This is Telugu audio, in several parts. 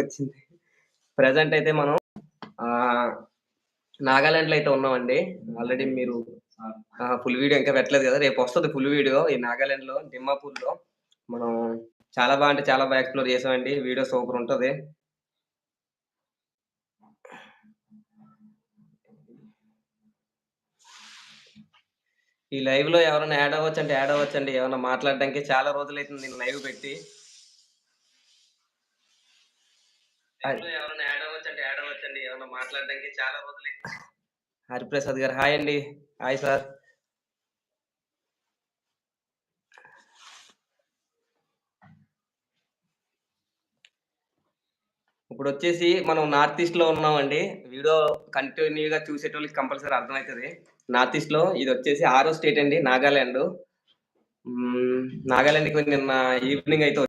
వచ్చింది. ప్రజెంట్ అయితే మనం ఆ, నాగాలాండ్లో అయితే ఉన్నామండి. ఆల్రెడీ మీరు ఫుల్ వీడియో ఇంకా పెట్టలేదు కదా. రేపు వస్తుంది ఫుల్ వీడియో ఈ నాగాలాండ్లో దిమ్మాపూర్లో. మనం చాలా బాగా అంటే చాలా బాగా ఎక్స్ప్లోర్ చేసామండి. వీడియో సూపర్ ఉంటుంది. ఈ లైవ్లో ఎవరైనా యాడ్ అవ్వచ్చు అంటే యాడ్ అవ్వచ్చు అండి ఏమైనా మాట్లాడడానికి చాలా రోజులు అవుతుంది నేను లైవ్ పెట్టి Live లో ఎవరైనా యాడ్ అవ్వచ్చు అంటే యాడ్ అవ్వచ్చు అండి ఏమైనా మాట్లాడడానికి చాలా రోజులు హరిప్రసాద్ గారు హాయ్ అండి. Hi sir. ఇప్పుడు వచ్చేసి మనం నార్త్ ఈస్ట్లో ఉన్నామండి. వీడియో కంటిన్యూగా చూసేటోళ్ళకి కంపల్సరీ అర్థమవుతుంది నార్త్ ఈస్ట్లో ఇది వచ్చేసి ఆరో స్టేట్ అండి నాగాలాండ్. నాగాలాండ్కి నిన్న ఈవినింగ్ అయితే.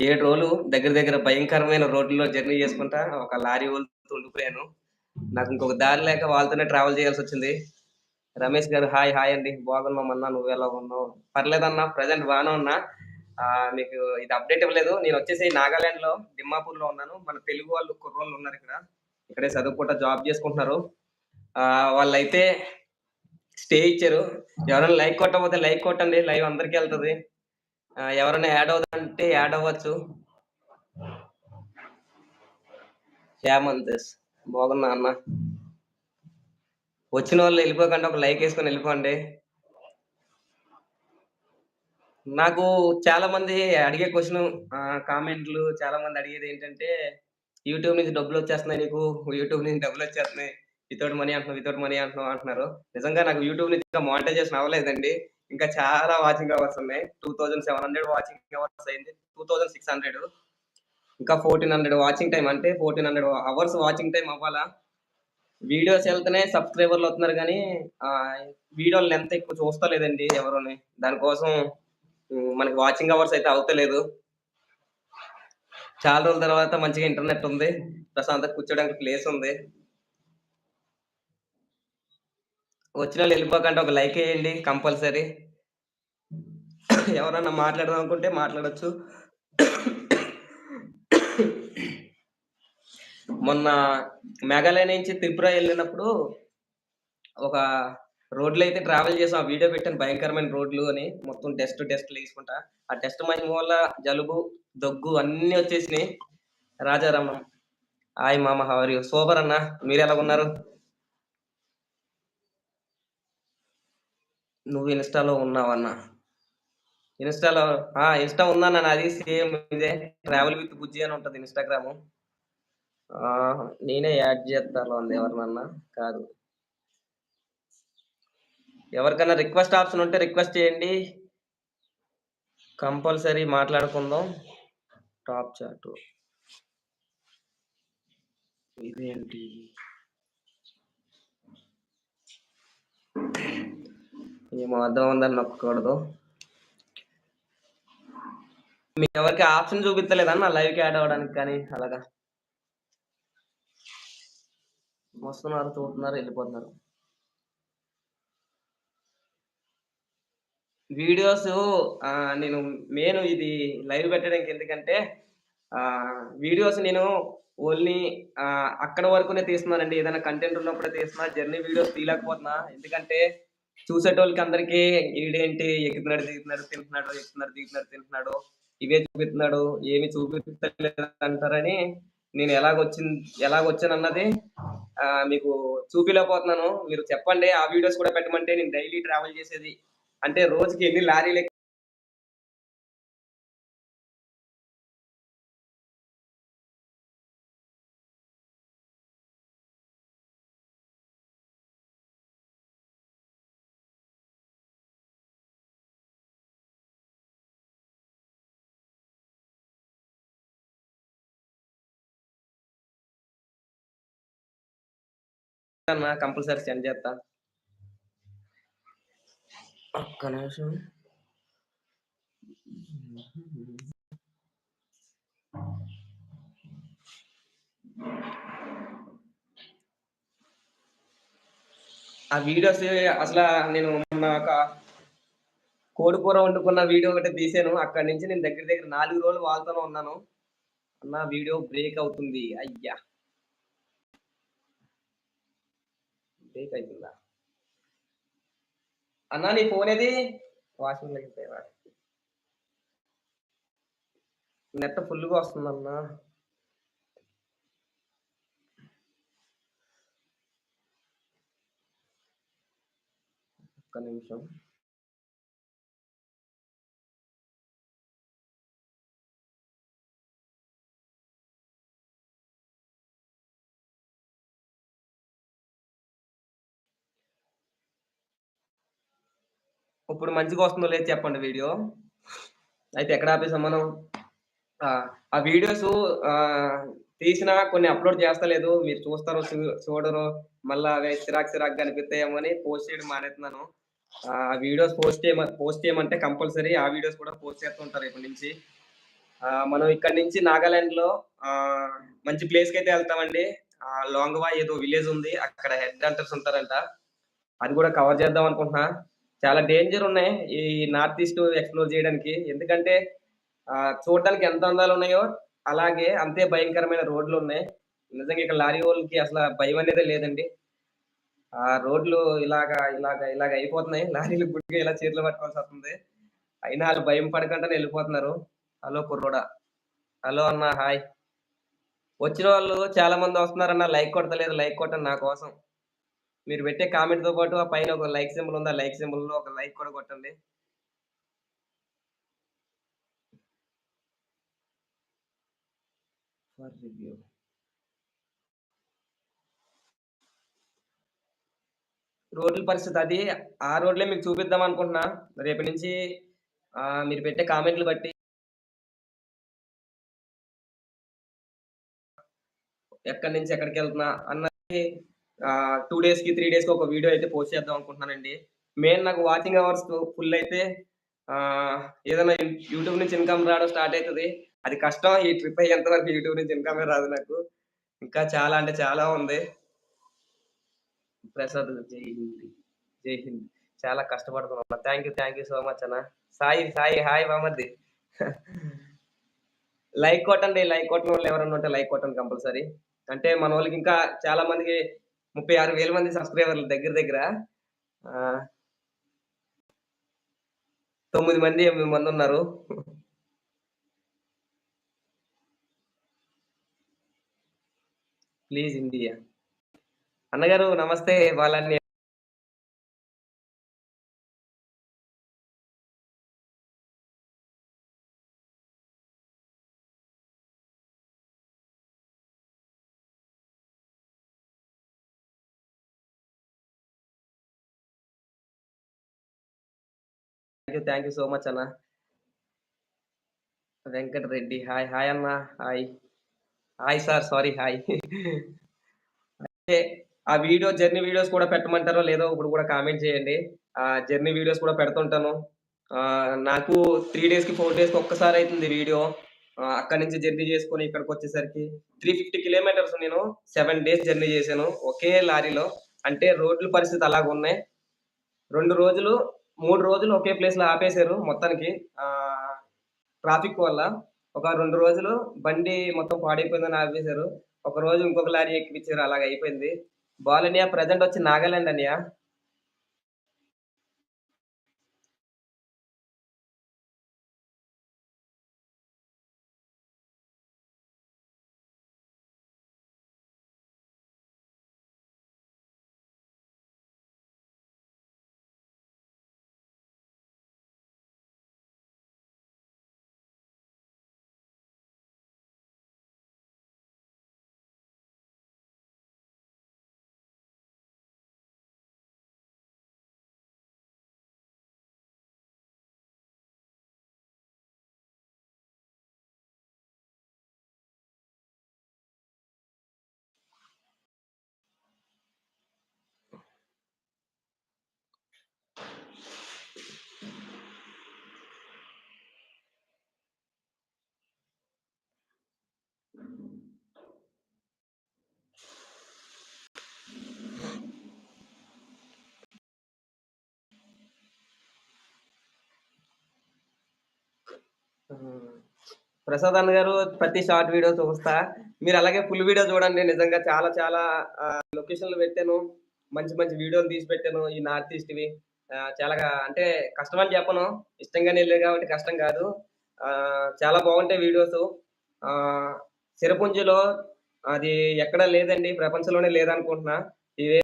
ఏడు రోజులు దగ్గర దగ్గర భయంకరమైన రోడ్లలో జర్నీ చేసుకుంటా ఒక లారీ వాళ్ళతో ఉండిపోయాను. నాకు ఇంకొక దారి లేక వాళ్ళతోనే ట్రావెల్ చేయాల్సి వచ్చింది. రమేష్ గారు హాయ్ హాయ్ అండి. బాగున్నాం అన్నా నువ్వు ఎలా ఉన్నావు? పర్లేదన్నా ప్రజెంట్ బాగానే ఉన్నా. ఆ, మీకు ఇది అప్డేట్ ఇవ్వలేదు. నేను వచ్చేసి నాగాలాండ్లో దిమ్మాపూర్లో ఉన్నాను. మన తెలుగు వాళ్ళు కుర్రోళ్ళు ఉన్నారు ఇక్కడ. ఇక్కడే చదువుకుంటా జాబ్ చేసుకుంటున్నారు. ఆ, వాళ్ళైతే స్టే ఇచ్చారు. ఎవరైనా లైక్ కొట్టకపోతే లైక్ కొట్టండి. లైవ్ అందరికి వెళ్తుంది. ఎవరైనా యాడ్ అవుతుంటే యాడ్ అవ్వచ్చు. హేమంత్ బాగున్నా అన్న. వచ్చిన వాళ్ళు వెళ్ళిపోకండి ఒక లైక్ వేసుకొని వెళ్ళిపోండి. నాకు చాలా మంది అడిగే క్వశ్చన్ కామెంట్లు చాలా మంది అడిగేది ఏంటంటే యూట్యూబ్ నుంచి డబ్బులు వచ్చేస్తున్నాయి నీకు యూట్యూబ్ నుంచి డబ్బులు వచ్చేస్తున్నాయి. వితౌట్ మనీ అంటున్నావు వితౌట్ మనీ అంటున్నావు అంటున్నారు. నిజంగా నాకు యూట్యూబ్ నుంచి మానిటైజేషన్ అవ్వలేదండి. ఇంకా చాలా వాచింగ్ అవర్స్ ఉన్నాయి. Two thousand seven hundred watching hours అయింది. టూ థౌజండ్ సిక్స్ హండ్రెడ్ ఇంకా ఫోర్టీన్ హండ్రెడ్ వాచింగ్ టైం అంటే fourteen hundred hours watching time అవ్వాలా? వీడియోస్ వెళ్తేనే సబ్స్క్రైబర్లు అవుతున్నారు కానీ వీడియో లెంత్ ఎక్కువ చూస్తలేదండి ఎవరుని. దానికోసం మనకి వాచింగ్ అవర్స్ అయితే అవుతలేదు. చాలా రోజుల తర్వాత మంచిగా ఇంటర్నెట్ ఉంది. ప్రశాంతంగా కూర్చోడానికి ప్లేస్ ఉంది. వచ్చిన వాళ్ళు వెళ్ళిపోకండి ఒక లైక్ వేయండి కంపల్సరీ. ఎవరన్నా మాట్లాడదాం అనుకుంటే మాట్లాడొచ్చు. మొన్న మేఘాలయ నుంచి త్రిపుర వెళ్ళినప్పుడు ఒక రోడ్లు అయితే ట్రావెల్ చేసాం. ఆ వీడియో పెట్టాను భయంకరమైన రోడ్లు అని. మొత్తం టెస్ట్ టెస్ట్లు తీసుకుంటా ఆ టెస్ట్ మహిమ వల్ల జలుబు దగ్గు అన్ని వచ్చేసినాయి. రాజారామం. హాయ్ మామ హవర్ యూ సూపర్ అన్న. మీరు ఎలా ఉన్నారు? నువ్వు ఇన్స్టాలో ఉన్నావన్నా. ఇన్స్టాలో ఆ ఇన్స్టా ఉందన్న నాది సేమ్ ఇదే. ట్రావెల్ విత్ బుజ్జి అని ఉంటది ఇన్స్టాగ్రామ్. నేనే యాడ్ చేస్తాను అంది ఎవరినన్నా? కాదు. ఎవరికైనా రిక్వెస్ట్ ఆప్షన్ ఉంటే రిక్వెస్ట్ చేయండి. కంపల్సరీ మాట్లాడుకుందాం. Top chat. ఇదేంటి? ఏమో అర్థం ఉందని నొక్కకూడదు. మీ ఎవరికి ఆప్షన్ చూపించలేదన్న లైవ్కి యాడ్ అవ్వడానికి కానీ అలాగా. వస్తున్నారు చూస్తున్నారు వెళ్ళిపోతున్నారు. వీడియోస్ నేను మెయిన్ ఇది లైవ్ పెట్టడానికి ఎందుకంటే ఆ వీడియోస్ నేను ఓన్లీ అక్కడ వరకునే తీస్తున్నానండి. ఏదైనా కంటెంట్ ఉన్నప్పుడే తీస్తున్నా జర్నీ వీడియోస్ తీయలేకపోతున్నా. ఎందుకంటే చూసేటోళ్ళకి అందరికీ ఈడేంటి ఎక్కుతున్నాడు దిగుతున్నాడు తింటున్నాడు ఎక్కుతున్నాడు దిగుతున్నాడు తింటున్నాడు ఇవే చూపిస్తున్నాడు ఏమి చూపించలేదు అంటారని నేను ఎలాగొచ్చింది ఎలాగొచ్చాను అన్నది ఆ, మీకు చూపిలేకపోతున్నాను. మీరు చెప్పండి ఆ వీడియోస్ కూడా పెట్టమంటే నేను డైలీ ట్రావెల్ చేసేది. అంటే రోజుకి ఎన్ని లారీలు అన్నా కంపల్సరీ సెండ్ చేస్తా. ఒక్క నిమిషం. ఆ వీడియోస్ అసలు నేను మొన్న ఒక కోడి కూర వండుకున్న వీడియో ఒకటి తీసాను. అక్కడి నుంచి నేను దగ్గర దగ్గర నాలుగు రోజులు వాళ్ళతోనే ఉన్నాను. అన్న వీడియో బ్రేక్ అవుతుంది. అయ్యా. టేక్ అవుతుందా అన్నా నీ ఫోన్ ఏది? వాషింగ్ లెగ్ నెట్ ఫుల్గా వస్తుందన్నా ఒక్క నిమిషం. ఇప్పుడు మంచిగా వస్తుందో లేదు చెప్పండి వీడియో. అయితే ఎక్కడ ఆపేసాం మనం ఆ, ఆ వీడియోస్ తీసినా కొన్ని అప్లోడ్ చేస్తలేదు. మీరు చూస్తారు చూడరు మళ్ళా అవి చిరాక్ చిరాక్ కనిపిస్తాయేమో అని పోస్ట్ చేయడం మానేస్తున్నాను. ఆ వీడియోస్ పోస్ట్ చేయమ పోస్ట్ చేయమంటే కంపల్సరీ ఆ వీడియోస్ కూడా పోస్ట్ చేస్తుంటారు ఇప్పటి నుంచి. ఆ, మనం ఇక్కడ నుంచి నాగాలాండ్లో ఆ, మంచి ప్లేస్కి అయితే వెళ్తామండి. ఆ, లోంగవా ఏదో విలేజ్ ఉంది. అక్కడ హెడ్ హంటర్స్ ఉంటారంట. అది కూడా కవర్ చేద్దాం అనుకుంటున్నా. చాలా డేంజర్ ఉన్నాయి ఈ నార్త్ ఈస్ట్ ఎక్స్ప్లోర్ చేయడానికి. ఎందుకంటే చూడడానికి ఎంత అందాలు ఉన్నాయో అలాగే అంతే భయంకరమైన రోడ్లు ఉన్నాయి. నిజంగా ఇక్కడ లారీ వాళ్ళకి అసలు భయం అనేది లేదండి. ఆ రోడ్లు ఇలాగా ఇలాగా ఇలాగ అయిపోతున్నాయి. లారీలు గుడ్డిగా ఇలా చీరలు పట్టుకోవాల్సి వస్తుంది. అయినా వాళ్ళు భయం పడకుండా వెళ్ళిపోతున్నారు. హలో కుర్రోడా. హలో అన్న హాయ్. వచ్చిన వాళ్ళు చాలా మంది వస్తున్నారన్న లైక్ కొడతలేదు లైక్ కొట్టండి నా కోసం. మీరు పెట్టే కామెంట్తో పాటు ఆ పైన ఒక లైక్ సింబల్ ఉంది? ఆ లైక్ సింబల్లో ఒక లైక్ కూడా కొట్టండి. ఫర్ రివ్యూ రోడ్ల పరిస్థితి అది. ఆ రోడ్లే మీకు చూపిద్దాం అనుకుంటున్నా. రేపు నుంచి ఆ, మీరు పెట్టే కామెంట్లు బట్టి ఎక్కడి నుంచి ఎక్కడికి వెళ్తున్నా అన్నది టూ డేస్కి త్రీ డేస్కి ఒక వీడియో అయితే పోస్ట్ చేద్దాం అనుకుంటున్నానండి. మెయిన్ నాకు వాచింగ్ అవర్స్ ఫుల్ అయితే ఏదైనా యూట్యూబ్ నుంచి ఇన్కమ్ రావడం స్టార్ట్ అవుతుంది. అది కష్టం. ఈ ట్రిప్ అయ్యేంత వరకు యూట్యూబ్ నుంచి ఇన్కమే రాదు నాకు. ఇంకా చాలా అంటే చాలా ఉంది. ప్రసాద్ జై హింద్. జై హింద్. చాలా కష్టపడుతున్నాం thank you thank you so much అన్న. సాయి సాయి హాయ్ మామద్ది లైక్ కొట్టండి. లైక్ కొట్టిన వాళ్ళు ఎవరన్నా ఉంటే లైక్ కొట్టండి కంపల్సరీ. అంటే మన వాళ్ళకి ఇంకా చాలా మందికి ముప్పై ఆరు వేల మంది సబ్స్క్రైబర్లు దగ్గర దగ్గర ఆ, తొమ్మిది మంది ఎనిమిది మంది ఉన్నారు. Please India. అన్నగారు నమస్తే వాళ్ళని you thank you so much అన్న. వెంకట రెడ్డి హాయ్ హాయ్ అన్న hi. Hi sir sorry hi. అయితే ఆ వీడియో జర్నీ వీడియోస్ కూడా పెట్టమంటారో లేదో ఇప్పుడు కూడా కామెంట్ చేయండి. ఆ జర్నీ వీడియోస్ కూడా పెడుతుంటాను. నాకు త్రీ డేస్కి ఫోర్ డేస్కి ఒక్కసారి అవుతుంది వీడియో. అక్కడి నుంచి జర్నీ చేసుకొని ఇక్కడికి వచ్చేసరికి త్రీ ఫిఫ్టీ కిలోమీటర్స్ నేను సెవెన్ డేస్ జర్నీ చేశాను ఒకే లారీలో. అంటే రోడ్ల పరిస్థితి అలాగ ఉన్నాయి రెండు రోజులు మూడు రోజులు ఒకే ప్లేస్లో ఆపేశారు మొత్తానికి. ఆ ట్రాఫిక్ వల్ల ఒక రెండు రోజులు బండి మొత్తం పాడైపోయిందని ఆపేశారు. ఒక రోజు ఇంకొక లారీ ఎక్కిపించారు అలాగ అయిపోయింది. బాలనియా ప్రజెంట్ వచ్చి నాగాలాండ్ అనియా ప్రసాద్ అన్న గారు ప్రతి షార్ట్ వీడియో చూస్తా. మీరు అలాగే ఫుల్ వీడియో చూడండి నిజంగా చాలా చాలా లొకేషన్లు పెట్టాను. మంచి మంచి వీడియోలు తీసి పెట్టాను ఈ నార్త్ ఈస్ట్ వి. చాలా అంటే కష్టం అని చెప్పను. ఇష్టంగానే వెళ్ళాను కాబట్టి కష్టం కాదు. చాలా బాగుంటాయి వీడియోస్. సిరపుంజిలో అది ఎక్కడ లేదండి ప్రపంచంలోనే లేదనుకుంటున్నా. ఇవే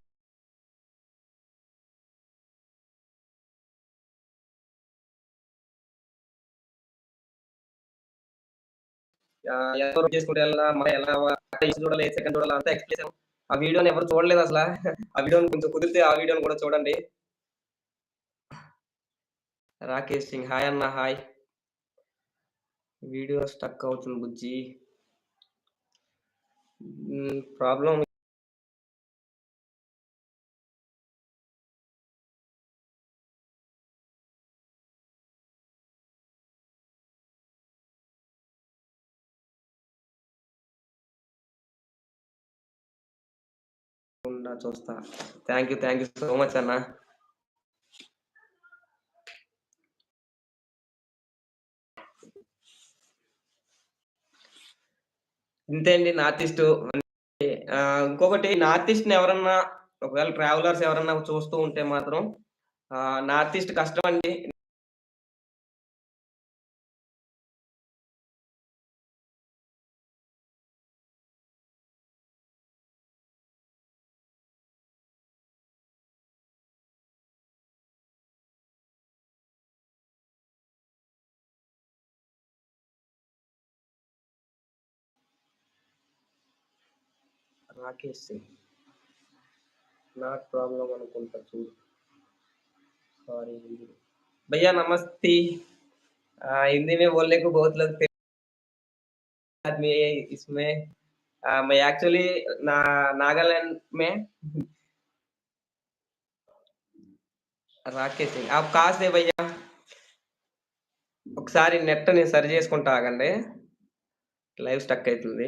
ఎవరు చేసుకుంటే వెళ్ళా మన ఎలా చూడాలి సెకండ్ చూడాలి అంతా ఎక్స్ప్లెయిన్ ఆ వీడియోని ఎవరు చూడలేదు అసలు. ఆ వీడియోని కొంచెం కుదిరితే ఆ వీడియోని కూడా చూడండి. రాకేష్ సింగ్ హాయ్ అన్న హాయ్. వీడియో స్టక్ అవుతుంది బుజ్జి. ప్రాబ్లం చూస్తా. Thank you thank you so much అన్న. ఇంతే అండి నార్త్ ఈస్ట్ ఇంకొకటి నార్త్ ఈస్ట్ ఎవరన్నా ఒకవేళ ట్రావెలర్స్ ఎవరన్నా చూస్తూ ఉంటే మాత్రం నార్త్ ఈస్ట్ కష్టం అండి. राकेश सिंह नॉट प्रॉब्लम అనుకుంటా చూడు सॉरी भैया नमस्ते आ, हिंदी में बोलने को बहुत लोग थे आदमी है इसमें आ, मैं एक्चुअली ना नागालैंड में రాకేష్ సింగ్ आप कहाँ से भैया ఒకసారి నెట్ నేను సరి చేసుకుంటా ఆగండి లైవ్ స్టక్ అవుతుంది